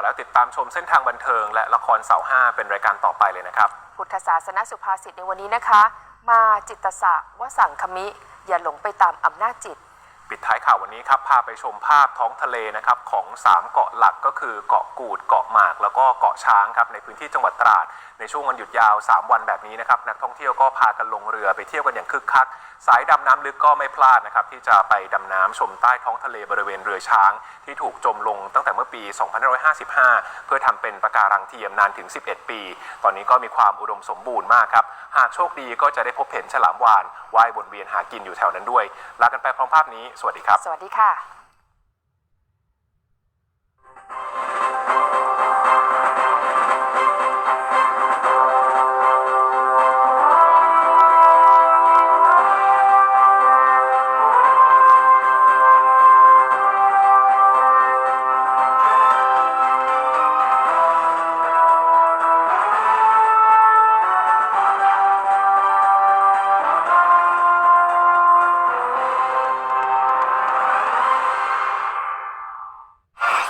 าวแล้วติดตามชมเส้นทางบันเทิง และละครเสาห้าเป็นรายการต่อไปเลยนะครับ พุทธศาสนสุภาษิตในวันนี้นะคะ มาจิตตสะวสังคมิ อย่าหลงไปตามอำนาจจิต ปิดท้ายข่าววันนี้ครับพาไปชมภาพท้องทะเลนะครับของ 3 เกาะหลักก็คือเกาะกูดเกาะหมาก แล้วก็เกาะช้างครับในพื้นที่จังหวัดตราด ในช่วงวันหยุดยาว 3 วันแบบนี้นะครับนักท่องเที่ยวก็พากันลงเรือไปเที่ยวกันอย่างคึกคัก สายดำน้ำลึกก็ไม่พลาดนะครับที่จะไปดำน้ำชมใต้ท้องทะเลบริเวณเรือช้าง ที่ถูกจมลงตั้งแต่เมื่อปี 2555 เพื่อทำเป็นปะการังเทียมนานถึง 11 ปี ตอนนี้ก็มีความอุดมสมบูรณ์มากครับหากโชคดีก็จะได้พบเห็นฉลามวาฬว่ายวนเวียนหากินอยู่แถวนั้นด้วยลากันไปพร้อมภาพนี้สวัสดีครับ สวัสดีค่ะ